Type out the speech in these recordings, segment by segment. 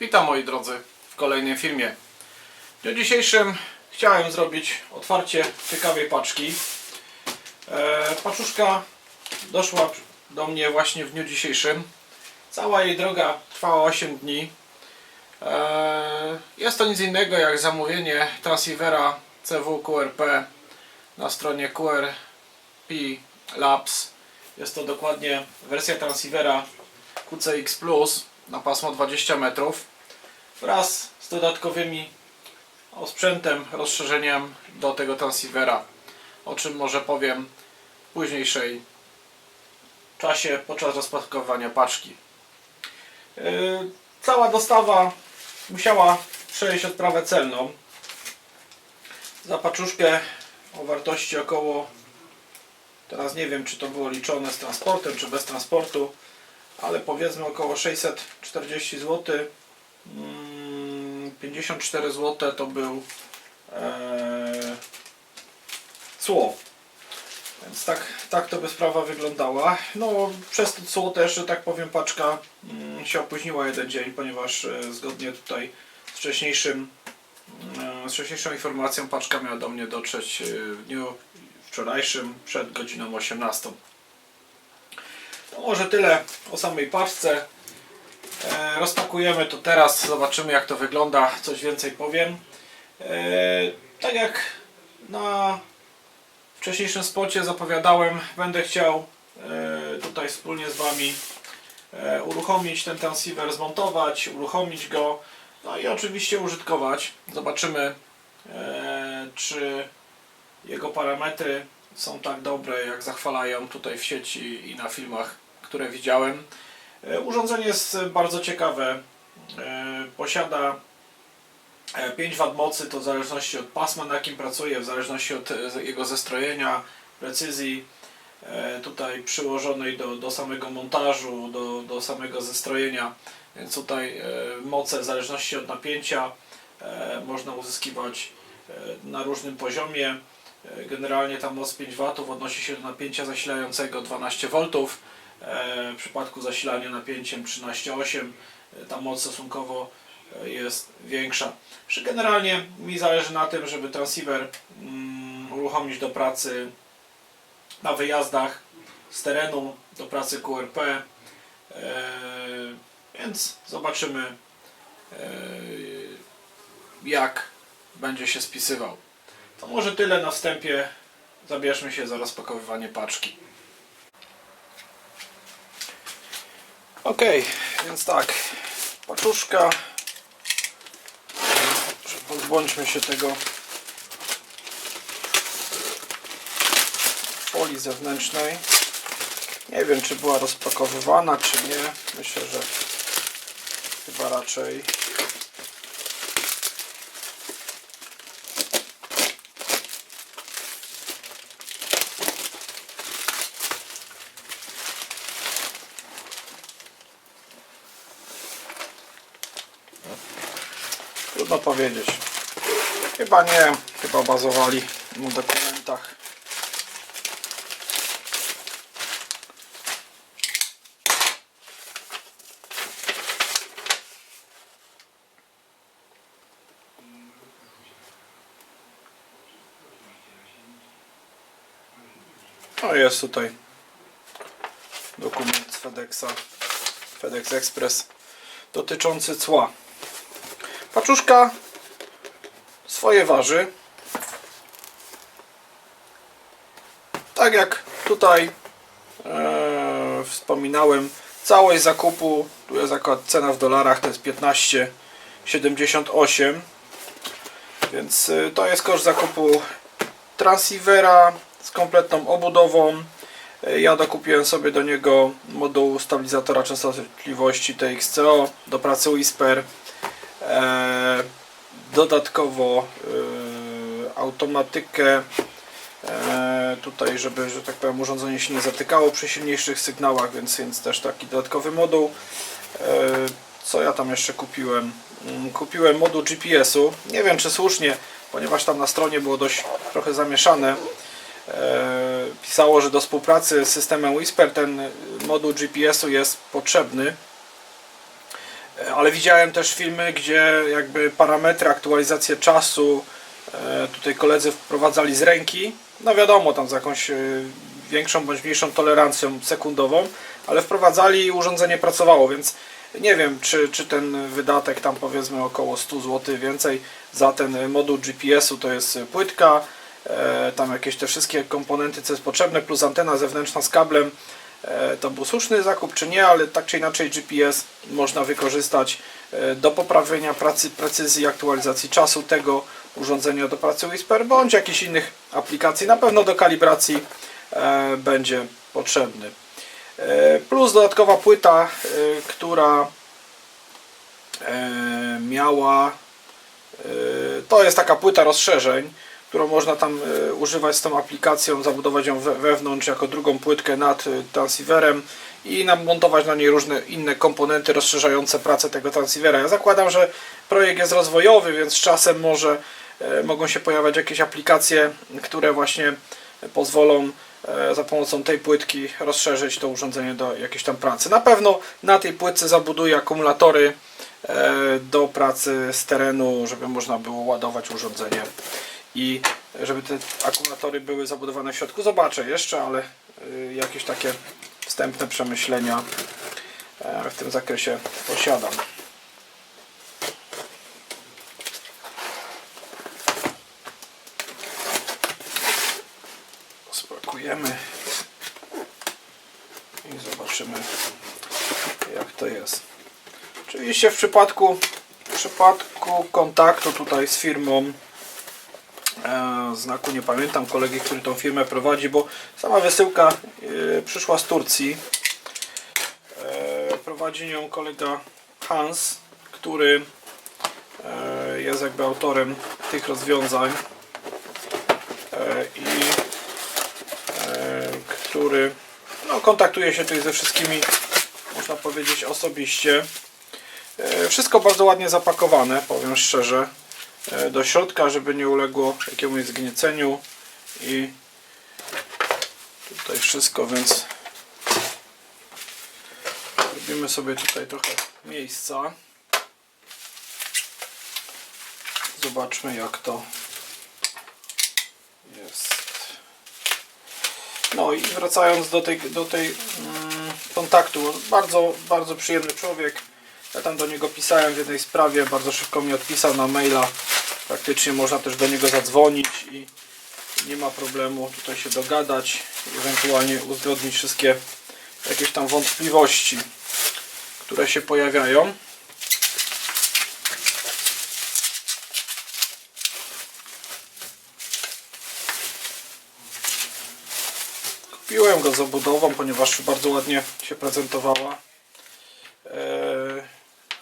Witam moi drodzy w kolejnym filmie. W dniu dzisiejszym chciałem zrobić otwarcie ciekawej paczki. E, paczuszka doszła do mnie właśnie w dniu dzisiejszym. Cała jej droga trwała 8 dni. E, jest to nic innego jak zamówienie transceivera CW QRP na stronie QRP Labs. Jest to dokładnie wersja transceivera QCX Plus na pasmo 20 metrów wraz z dodatkowymi osprzętem, rozszerzeniem do tego transceivera, o czym może powiem w późniejszej czasie podczas rozpakowywania paczki. Yy, Cała dostawa musiała przejść odprawę celną za paczuszkę o wartości około teraz nie wiem czy to było liczone z transportem czy bez transportu ale powiedzmy około 640 zł. Mm, 54 zł to był e, cło. Więc tak, tak to by sprawa wyglądała. No przez to cło też, że tak powiem, paczka mm, się opóźniła jeden dzień, ponieważ e, zgodnie tutaj z wcześniejszym e, z wcześniejszą informacją paczka miała do mnie dotrzeć e, w dniu wczorajszym przed godziną 18. To może tyle o samej paczce. E, rozpakujemy to teraz, zobaczymy jak to wygląda, coś więcej powiem. E, tak jak na wcześniejszym spocie zapowiadałem, będę chciał e, tutaj wspólnie z Wami uruchomić ten transceiver, zmontować, uruchomić go, no i oczywiście użytkować. Zobaczymy, czy jego parametry są tak dobre, jak zachwalają tutaj w sieci i na filmach, które widziałem. E, Urządzenie jest bardzo ciekawe. E, Posiada e, 5 W mocy, to w zależności od pasma, na jakim pracuje, w zależności od e, jego zestrojenia, precyzji, e, tutaj przyłożonej do, do samego montażu, do, do samego zestrojenia. Więc tutaj e, moce w zależności od napięcia e, można uzyskiwać e, na różnym poziomie. E, Generalnie ta moc 5 W odnosi się do napięcia zasilającego 12 V. E, W przypadku zasilania napięciem 13,8 e, ta moc stosunkowo e, jest większa. Że Generalnie mi zależy na tym, żeby transceiver mm, uruchomić do pracy na wyjazdach z terenu, do pracy QRP. Więc zobaczymy jak będzie się spisywał. To może tyle na wstępie. Zabierzmy się za rozpakowywanie paczki. Ok, więc tak, paczuszka. Pozbądźmy się tego folii zewnętrznej. Nie wiem, czy była rozpakowywana, czy nie. Myślę, że chyba raczej. Trudno powiedzieć. Chyba nie. Chyba bazowali na dokumentach. No jest tutaj dokument FedExa, FedEx Express dotyczący cła. Paczuszka swoje waży. Tak jak tutaj e, wspominałem, całość zakupu, tu jest akurat cena w dolarach, to jest 15,78 więc e, to jest koszt zakupu transceivera z kompletną obudową. E, Ja dokupiłem sobie do niego moduł stabilizatora częstotliwości TXCO do pracy Whisper. Dodatkowo e, automatykę e, tutaj, żeby, że tak powiem, urządzenie się nie zatykało przy silniejszych sygnałach, więc, więc też taki dodatkowy moduł. E, co ja tam jeszcze kupiłem? Mm, Kupiłem moduł GPS-u. Nie wiem czy słusznie, ponieważ tam na stronie było dość trochę zamieszane. Pisało, że do współpracy z systemem Whisper ten moduł GPS-u jest potrzebny. Ale widziałem też filmy, gdzie jakby parametry, aktualizację czasu e, tutaj koledzy wprowadzali z ręki. No wiadomo, tam z jakąś e, większą bądź mniejszą tolerancją sekundową, ale wprowadzali i urządzenie pracowało, więc nie wiem, czy, czy ten wydatek tam powiedzmy około 100 zł więcej za ten moduł GPS-u to jest płytka, e, tam jakieś te wszystkie komponenty, co jest potrzebne, plus antena zewnętrzna z kablem. E, To był słuszny zakup czy nie, ale tak czy inaczej GPS można wykorzystać e, do poprawienia pracy, precyzji, aktualizacji czasu tego urządzenia do pracy Whisper bądź jakichś innych aplikacji. Na pewno do kalibracji e, będzie potrzebny. Plus dodatkowa płyta, która miała to jest taka płyta rozszerzeń, którą można tam e, używać z tą aplikacją, zabudować ją we, wewnątrz jako drugą płytkę nad e, transceiverem i namontować na niej różne inne komponenty rozszerzające pracę tego transceivera. Ja zakładam, że projekt jest rozwojowy, więc czasem może e, mogą się pojawiać jakieś aplikacje, które właśnie pozwolą za pomocą tej płytki rozszerzyć to urządzenie do jakiejś tam pracy. Na pewno na tej płytce zabuduję akumulatory do pracy z terenu, żeby można było ładować urządzenie i żeby te akumulatory były zabudowane w środku. Zobaczę jeszcze, ale y, jakieś takie wstępne przemyślenia e, w tym zakresie posiadam. Spakujemy i zobaczymy jak to jest. Oczywiście w przypadku, w przypadku kontaktu tutaj z firmą znaku nie pamiętam kolegi, który tą firmę prowadzi, bo sama wysyłka e, przyszła z Turcji. E, prowadzi nią kolega Hans, który e, jest jakby autorem tych rozwiązań e, i e, który no, kontaktuje się tutaj ze wszystkimi, można powiedzieć, osobiście. E, Wszystko bardzo ładnie zapakowane, powiem szczerze, e, do środka, żeby nie uległo jakiemuś zgnieceniu i tutaj wszystko, więc robimy sobie tutaj trochę miejsca. Zobaczmy jak to jest. No i wracając do tej, do tej mm, kontaktu, bardzo, bardzo przyjemny człowiek. Ja tam do niego pisałem w jednej sprawie, bardzo szybko mi odpisał na maila. Praktycznie można też do niego zadzwonić i nie ma problemu tutaj się dogadać, ewentualnie uzgodnić wszystkie jakieś tam wątpliwości, które się pojawiają. Kupiłem go z obudową, ponieważ bardzo ładnie się prezentowała. Eee,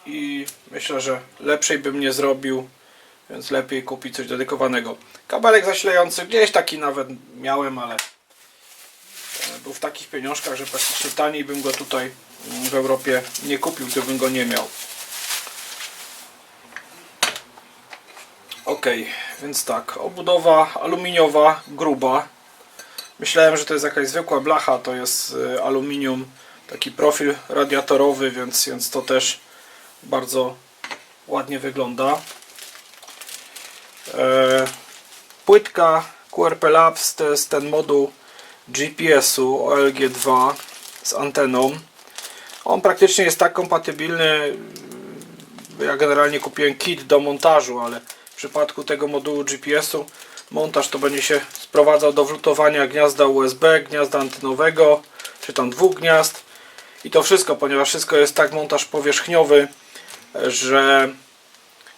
I myślę, że lepszej bym nie zrobił, więc lepiej kupić coś dedykowanego. Kabelek zasilający gdzieś taki nawet miałem, ale e, był w takich pieniążkach, że praktycznie taniej bym go tutaj mm, w Europie nie kupił, gdybym go nie miał. Ok, więc tak, obudowa aluminiowa, gruba. Myślałem, że to jest jakaś zwykła blacha, to jest y, aluminium, taki profil radiatorowy, więc, więc to też bardzo ładnie wygląda. E, płytka QRP Labs to jest ten moduł GPS-u OLG2 z anteną. On praktycznie jest tak kompatybilny. Ja generalnie kupiłem kit do montażu, ale w przypadku tego modułu GPS-u montaż to będzie się sprowadzał do wlutowania gniazda USB, gniazda antenowego, czy tam dwóch gniazd i to wszystko, ponieważ wszystko jest tak montaż powierzchniowy, że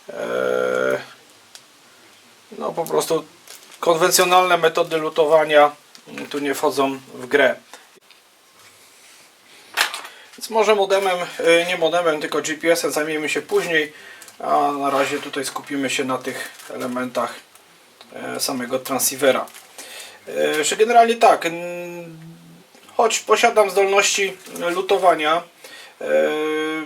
e, no po prostu konwencjonalne metody lutowania tu nie wchodzą w grę. Więc może modemem, y, nie modemem, tylko GPS-em zajmiemy się później, a na razie tutaj skupimy się na tych elementach e, samego transceivera. E, generalnie tak, choć posiadam zdolności lutowania, e,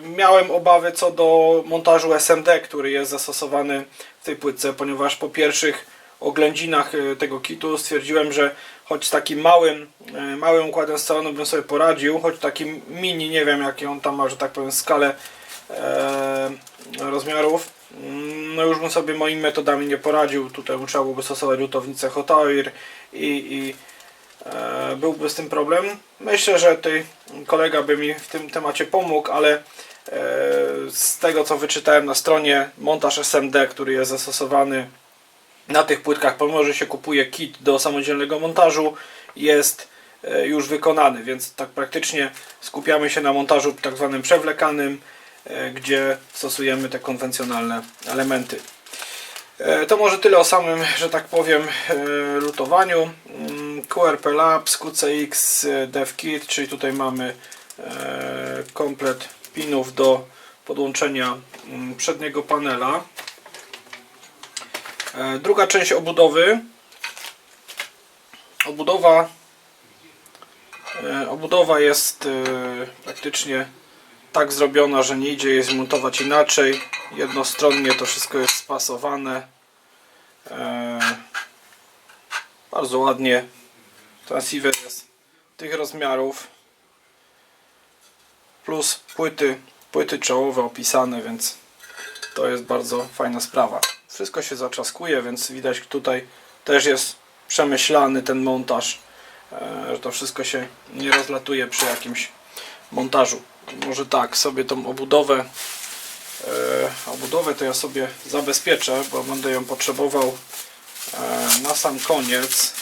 miałem obawy co do montażu SMD, który jest zastosowany w tej płytce, ponieważ po pierwszych oględzinach e, tego kitu stwierdziłem, że choć takim małym, e, małym układem scalonym bym sobie poradził, choć takim mini, nie wiem jaki on tam ma, że tak powiem, skalę e, rozmiarów. Mm, No już bym sobie moimi metodami nie poradził. Tutaj trzeba byłoby stosować lutownicę Hotoir i, i e, byłby z tym problem. Myślę, że tutaj kolega by mi w tym temacie pomógł, ale z tego co wyczytałem na stronie, montaż SMD, który jest zastosowany na tych płytkach, pomimo że się kupuje kit do samodzielnego montażu, jest e, już wykonany, więc tak praktycznie skupiamy się na montażu tak zwanym przewlekanym, e, gdzie stosujemy te konwencjonalne elementy. E, To może tyle o samym, że tak powiem, lutowaniu. Mm, QRP Labs, QCX DevKit, czyli tutaj mamy komplet pinów do podłączenia mm, przedniego panela. E, Druga część obudowy. Obudowa, e, obudowa jest e, praktycznie tak zrobiona, że nie idzie jej zmontować inaczej. Jednostronnie to wszystko jest spasowane. Bardzo ładnie. Transceiver jest tych rozmiarów. Plus płyty, płyty czołowe opisane, więc to jest bardzo fajna sprawa. Wszystko się zaczaskuje, więc widać tutaj też jest przemyślany ten montaż, e, że to wszystko się nie rozlatuje przy jakimś montażu. Może tak, sobie tą obudowę e, obudowę to ja sobie zabezpieczę, bo będę ją potrzebował e, na sam koniec.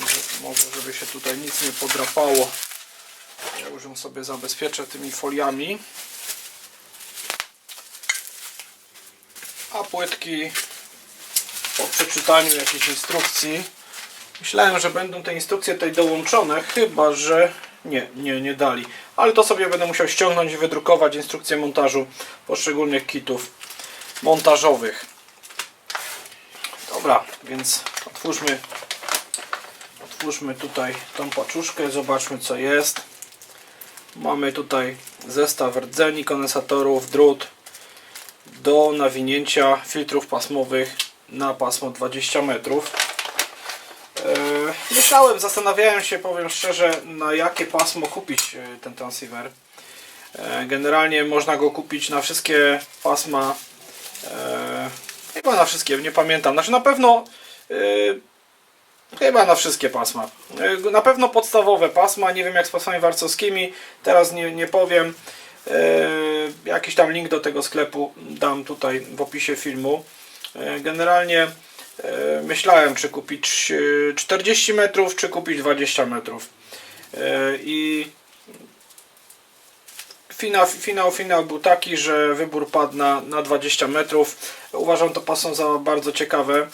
Może, może żeby się tutaj nic nie podrapało. Już ją sobie zabezpieczę tymi foliami. A płytki po przeczytaniu jakiejś instrukcji myślałem, że będą te instrukcje tutaj dołączone, chyba że nie, nie, nie dali. Ale to sobie będę musiał ściągnąć i wydrukować instrukcję montażu poszczególnych kitów montażowych. Dobra, więc otwórzmy otwórzmy tutaj tą paczuszkę, zobaczmy co jest. Mamy tutaj zestaw rdzeni, kondensatorów, drut do nawinięcia filtrów pasmowych na pasmo 20 metrów. E, Myślałem, zastanawiałem się, powiem szczerze, na jakie pasmo kupić e, ten transceiver. E, Generalnie można go kupić na wszystkie pasma. Chyba na wszystkie, nie pamiętam. Znaczy na pewno Chyba na wszystkie pasma. E, Na pewno podstawowe pasma, nie wiem jak z pasmami warcowskimi, teraz nie, nie powiem. E, Jakiś tam link do tego sklepu dam tutaj w opisie filmu. E, Generalnie myślałem czy kupić e, 40 metrów, czy kupić 20 metrów. I finał, finał, finał był taki, że wybór padł na, na 20 metrów. Uważam to pasmo za bardzo ciekawe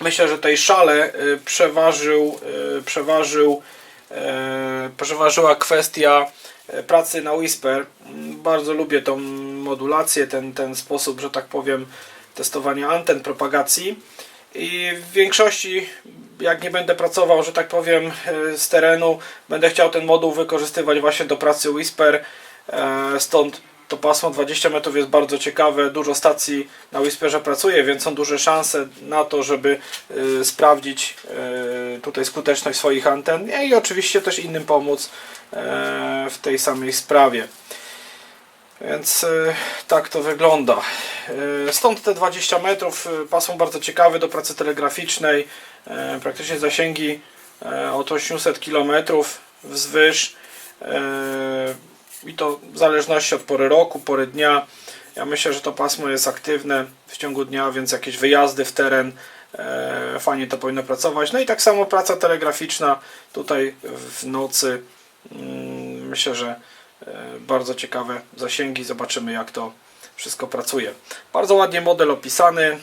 myślę, że tej szale y, przeważył, y, przeważył, e, przeważyła kwestia e, pracy na Whisper. Mm, Bardzo lubię tą modulację, ten, ten sposób, że tak powiem, testowania anten, propagacji. I w większości, jak nie będę pracował, że tak powiem, e, z terenu, będę chciał ten moduł wykorzystywać właśnie do pracy Whisper. Stąd to pasmo 20 metrów jest bardzo ciekawe. Dużo stacji na Whisperze pracuje, więc są duże szanse na to, żeby y, sprawdzić y, tutaj skuteczność swoich anten i oczywiście też innym pomóc y, w tej samej sprawie. Więc y, tak to wygląda. Y, Stąd te 20 metrów y, pasmo bardzo ciekawe do pracy telegraficznej. Y, Praktycznie zasięgi y, od 800 km wzwyż. Y, i to w zależności od pory roku, pory dnia. Ja myślę, że to pasmo jest aktywne w ciągu dnia, więc jakieś wyjazdy w teren e, fajnie to powinno pracować. No i tak samo praca telegraficzna tutaj w nocy. Mm, myślę, że e, bardzo ciekawe zasięgi. Zobaczymy jak to wszystko pracuje. Bardzo ładnie model opisany.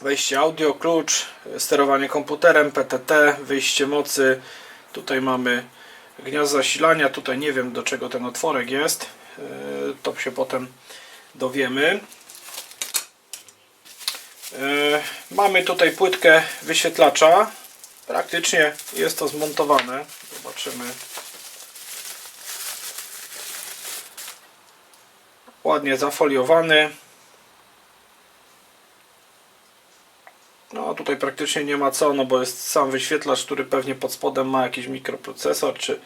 Wejście audio, klucz, sterowanie komputerem, PTT, wyjście mocy. Tutaj mamy gniazdo zasilania. Tutaj nie wiem do czego ten otworek jest. Yy, To się potem dowiemy. Yy, Mamy tutaj płytkę wyświetlacza. Praktycznie jest to zmontowane. Zobaczymy. Ładnie zafoliowany. No tutaj praktycznie nie ma co, no bo jest sam wyświetlacz, który pewnie pod spodem ma jakiś mikroprocesor czy,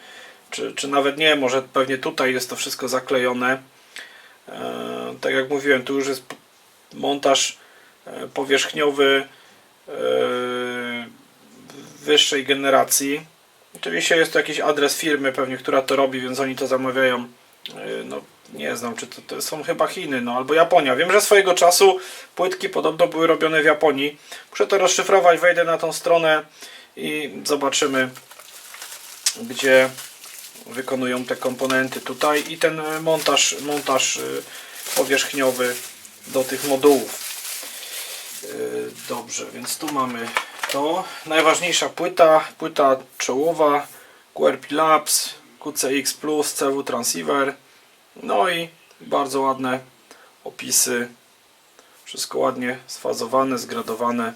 czy, czy nawet nie, może pewnie tutaj jest to wszystko zaklejone. E, tak jak mówiłem, tu już jest montaż e, powierzchniowy e, wyższej generacji. Oczywiście jest to jakiś adres firmy pewnie, która to robi, więc oni to zamawiają. No, nie znam, czy to, to są chyba Chiny, no albo Japonia. Wiem, że swojego czasu płytki podobno były robione w Japonii. Muszę to rozszyfrować, wejdę na tą stronę i zobaczymy, gdzie wykonują te komponenty tutaj i ten montaż, montaż y, powierzchniowy do tych modułów. Y, Dobrze, więc tu mamy to. Najważniejsza płyta, płyta czołowa QRP Labs, QCX CW Transceiver. No i bardzo ładne opisy. Wszystko ładnie sfazowane, zgradowane.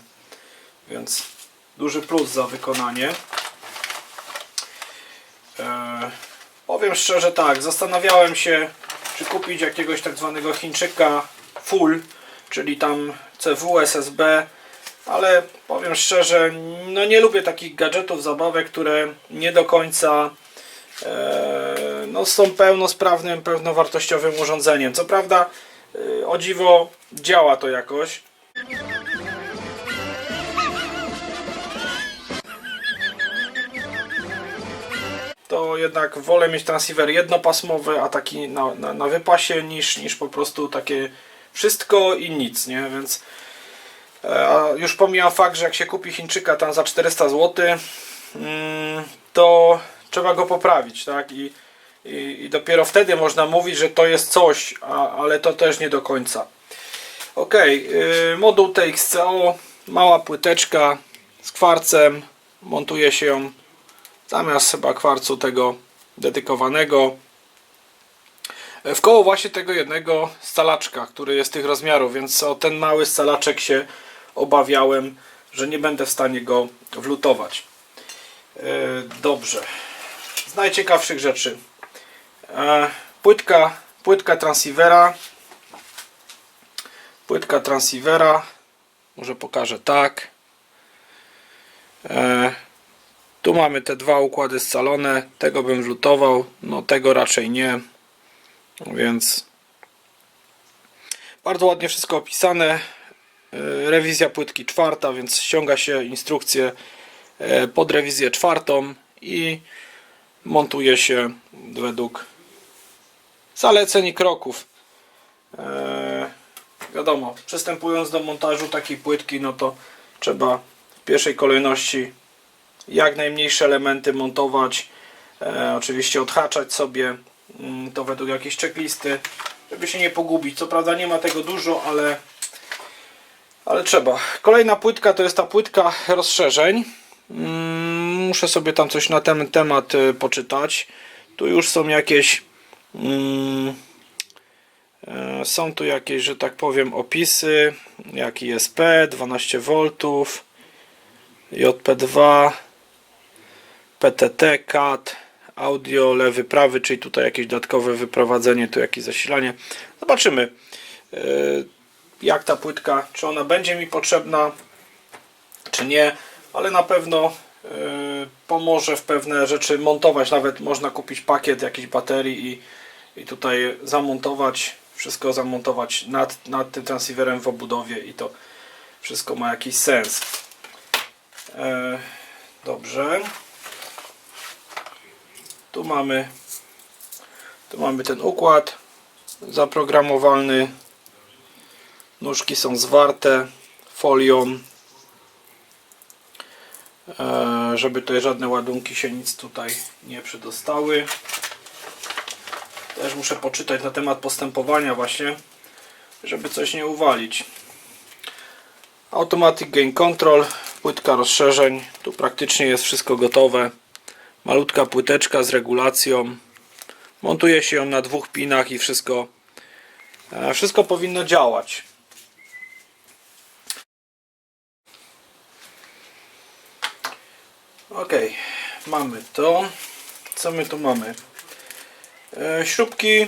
Więc duży plus za wykonanie. E, powiem szczerze tak, zastanawiałem się, czy kupić jakiegoś tak zwanego Chińczyka full, czyli tam CW, SSB, ale powiem szczerze, no nie lubię takich gadżetów, zabawek, które nie do końca e, no, są pełnosprawnym, pełnowartościowym urządzeniem. Co prawda, e, o dziwo, działa to jakoś. to jednak wolę mieć transceiver jednopasmowy, a taki na, na, na wypasie niż, niż po prostu takie wszystko i nic, nie? Więc e, a już pomijam fakt, że jak się kupi Chińczyka tam za 400 zł, mm, to trzeba go poprawić, tak? I, i, I dopiero wtedy można mówić, że to jest coś, a, ale to też nie do końca. Ok, yy, moduł TXCO, mała płyteczka z kwarcem, montuje się ją zamiast chyba kwarcu tego dedykowanego w koło właśnie tego jednego scalaczka, który jest tych rozmiarów, więc o ten mały scalaczek się obawiałem, że nie będę w stanie go wlutować. E, Dobrze. Z najciekawszych rzeczy. E, Płytka, płytka transceivera. Płytka transceivera. Może pokażę tak. E, tu mamy te dwa układy scalone. Tego bym wlutował. No tego raczej nie. Więc bardzo ładnie wszystko opisane. E, Rewizja płytki czwarta, więc ściąga się instrukcję pod rewizję czwartą i montuje się według zaleceń i kroków. E, Wiadomo, przystępując do montażu takiej płytki, no to trzeba w pierwszej kolejności jak najmniejsze elementy montować. E, oczywiście odhaczać sobie mm, to według jakiejś checklisty, żeby się nie pogubić. Co prawda nie ma tego dużo, ale, ale trzeba. Kolejna płytka to jest ta płytka rozszerzeń. Mm, Muszę sobie tam coś na ten temat e, poczytać. Tu już są jakieś są tu jakieś, że tak powiem, opisy, jak ISP, 12V, JP2, PTT, CAT, audio, lewy, prawy, czyli tutaj jakieś dodatkowe wyprowadzenie, tu jakieś zasilanie. Zobaczymy, yy, jak ta płytka, czy ona będzie mi potrzebna, czy nie, ale na pewno yy, pomoże w pewne rzeczy montować. Nawet można kupić pakiet jakichś baterii i, i tutaj zamontować, wszystko zamontować nad, nad tym transceiverem w obudowie i to wszystko ma jakiś sens. Yy, dobrze. Tu mamy tu mamy ten układ zaprogramowalny. Nóżki są zwarte folią, e, żeby tutaj żadne ładunki się nic tutaj nie przedostały. Też muszę poczytać na temat postępowania właśnie, żeby coś nie uwalić. Automatic Gain Control, płytka rozszerzeń. Tu praktycznie jest wszystko gotowe. Malutka płyteczka z regulacją. Montuje się ją na dwóch pinach i wszystko, e, wszystko powinno działać. Ok, mamy to. Co my tu mamy? E, śrubki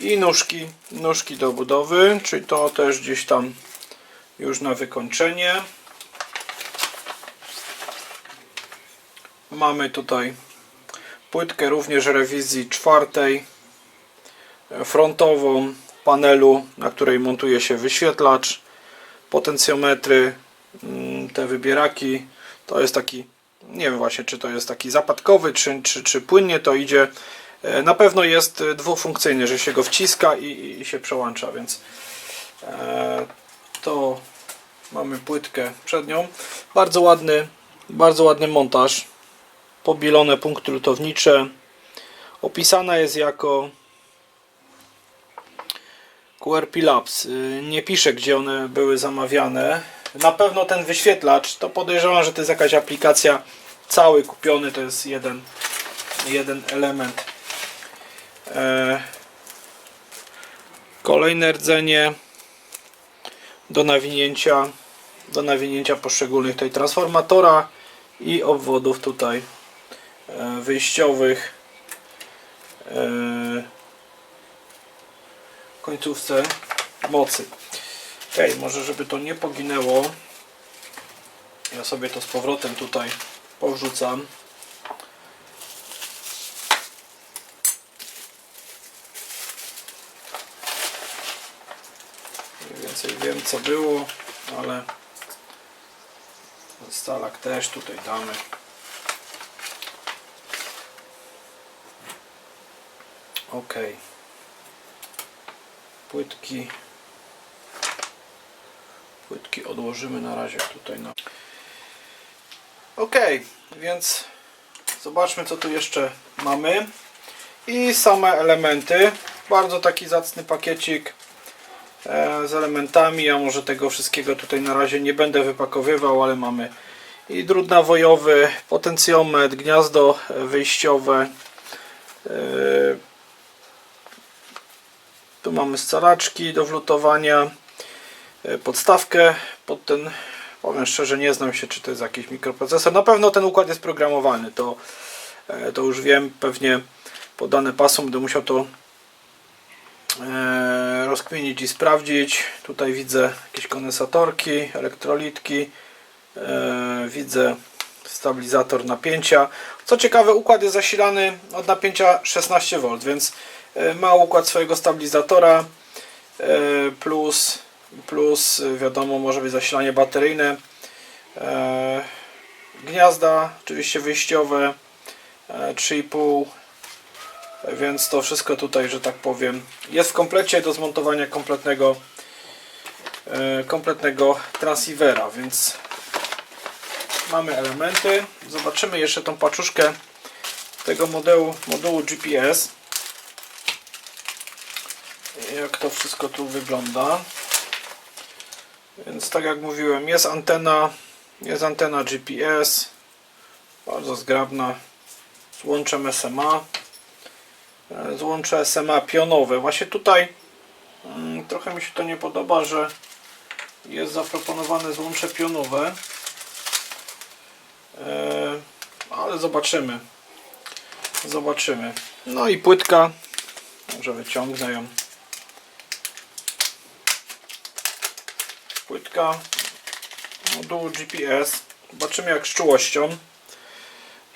i nóżki, nóżki do budowy, czyli to też gdzieś tam już na wykończenie. Mamy tutaj płytkę również rewizji czwartej e, frontową panelu, na której montuje się wyświetlacz, potencjometry, mm, te wybieraki. To jest taki, nie wiem właśnie czy to jest taki zapadkowy, czy, czy, czy płynnie to idzie. E, Na pewno jest e, dwufunkcyjny, że się go wciska i, i- się przełącza, więc e, to mamy płytkę przednią. Bardzo ładny, bardzo ładny montaż. Pobielone punkty lutownicze. Opisana jest jako QRP Labs. Nie pisze, gdzie one były zamawiane. Na pewno ten wyświetlacz, to podejrzewam, że to jest jakaś aplikacja cały kupiony, to jest jeden, jeden element. E, Kolejne rdzenie do nawinięcia, do nawinięcia poszczególnych tej transformatora i obwodów tutaj e, wyjściowych e, końcówce mocy. Może żeby to nie poginęło, ja sobie to z powrotem tutaj powrzucam. Mniej więcej wiem co było, ale stalak też tutaj damy. Ok. Płytki. Płytki odłożymy na razie tutaj na. Ok, więc zobaczmy co tu jeszcze mamy. I same elementy. Bardzo taki zacny pakiecik e, z elementami. Ja może tego wszystkiego tutaj na razie nie będę wypakowywał, ale mamy i drut nawojowy, potencjometr, gniazdo wyjściowe. e, Tu mamy scalaczki do wlutowania, e, podstawkę pod ten, powiem szczerze, nie znam się czy to jest jakiś mikroprocesor. Na pewno ten układ jest programowany, to, e, to już wiem, pewnie podane pasą będę musiał to e, rozkminić i sprawdzić. Tutaj widzę jakieś kondensatorki, elektrolitki, e, widzę stabilizator napięcia. Co ciekawe, układ jest zasilany od napięcia 16V, więc e, ma układ swojego stabilizatora e, plus, plus e, wiadomo, może być zasilanie bateryjne. E, Gniazda, oczywiście wyjściowe e, 3,5 więc to wszystko tutaj, że tak powiem, jest w komplecie do zmontowania kompletnego e, kompletnego transceivera, więc mamy elementy. Zobaczymy jeszcze tą paczuszkę tego modelu, modułu GPS. Jak to wszystko tu wygląda. Więc tak jak mówiłem, jest antena, jest antena GPS, bardzo zgrabna, z łączem SMA e, złącze SMA pionowe. Właśnie tutaj mm, trochę mi się to nie podoba, że jest zaproponowane złącze pionowe. E, ale zobaczymy. Zobaczymy. No i płytka. Może wyciągnę ją. Płytka modułu GPS. Zobaczymy jak z czułością.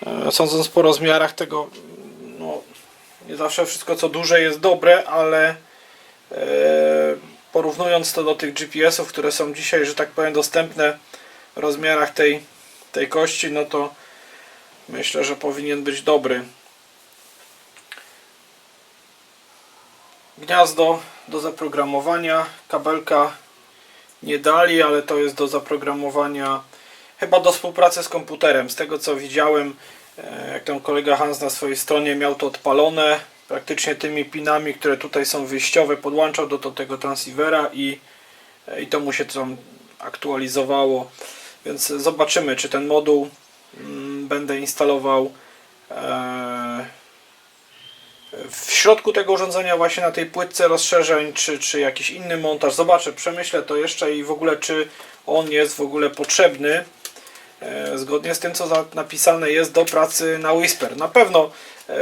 E, Sądząc po rozmiarach tego, no, nie zawsze wszystko co duże jest dobre, ale e, porównując to do tych GPS-ów, które są dzisiaj, że tak powiem, dostępne w rozmiarach tej, tej kości, no to myślę, że powinien być dobry. Gniazdo do zaprogramowania, kabelka nie dali, ale to jest do zaprogramowania chyba do współpracy z komputerem. Z tego co widziałem, e, jak tam kolega Hans na swojej stronie miał to odpalone, praktycznie tymi pinami, które tutaj są wyjściowe, podłączał do, do tego transceivera i, i to mu się tam aktualizowało. Więc zobaczymy, czy ten moduł mm, będę instalował e, w środku tego urządzenia właśnie na tej płytce rozszerzeń, czy, czy jakiś inny montaż. Zobaczę, przemyślę to jeszcze i w ogóle czy on jest w ogóle potrzebny. E, Zgodnie z tym, co napisane jest do pracy na Whisper. Na pewno e,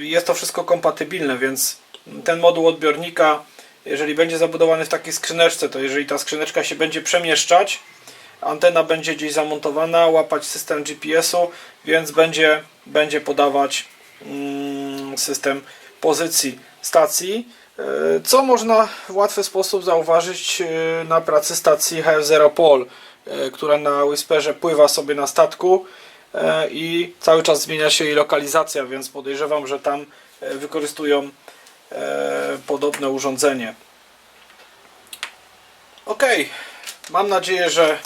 jest to wszystko kompatybilne, więc ten moduł odbiornika, jeżeli będzie zabudowany w takiej skrzyneczce, to jeżeli ta skrzyneczka się będzie przemieszczać, antena będzie gdzieś zamontowana, łapać system GPS-u, więc będzie, będzie podawać mm, system pozycji stacji, e, co można w łatwy sposób zauważyć e, na pracy stacji HF0 Pol, e, która na Whisperze pływa sobie na statku i cały czas zmienia się jej lokalizacja, więc podejrzewam, że tam wykorzystują podobne urządzenie. Ok, mam nadzieję, że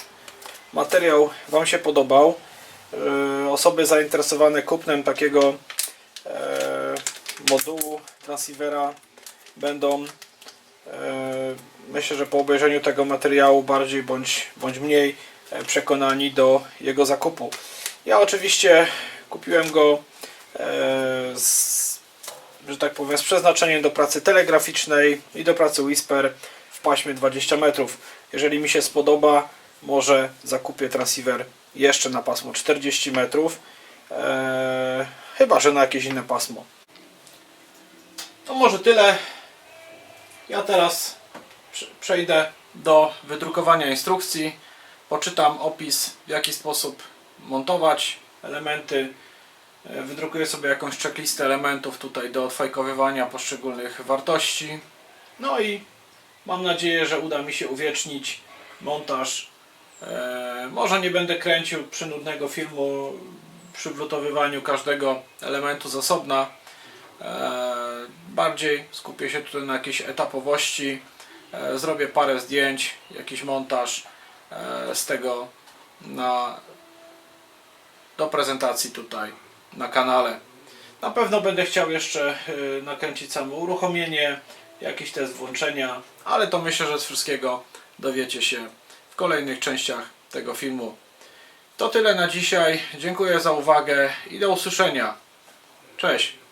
materiał Wam się podobał. Osoby zainteresowane kupnem takiego modułu transceivera będą e, myślę, że po obejrzeniu tego materiału bardziej bądź, bądź mniej e, przekonani do jego zakupu. Ja oczywiście kupiłem go e, z, że tak powiem, z przeznaczeniem do pracy telegraficznej i do pracy Whisper w paśmie 20 metrów. Jeżeli mi się spodoba, może zakupię transceiver jeszcze na pasmo 40 metrów. Chyba, że na jakieś inne pasmo. To może tyle. Ja teraz prze- przejdę do wydrukowania instrukcji. Poczytam opis, w jaki sposób montować elementy. E, Wydrukuję sobie jakąś checklistę elementów tutaj do odfajkowywania poszczególnych wartości. No i mam nadzieję, że uda mi się uwiecznić montaż. E, może nie będę kręcił przynudnego filmu przy wlutowywaniu każdego elementu z osobna. E, bardziej skupię się tutaj na jakiejś etapowości. E, zrobię parę zdjęć, jakiś montaż e, z tego na, do prezentacji tutaj na kanale. Na pewno będę chciał jeszcze e, nakręcić samo uruchomienie, jakiś test włączenia, ale to myślę, że z wszystkiego dowiecie się w kolejnych częściach tego filmu. To tyle na dzisiaj. Dziękuję za uwagę i do usłyszenia. Cześć.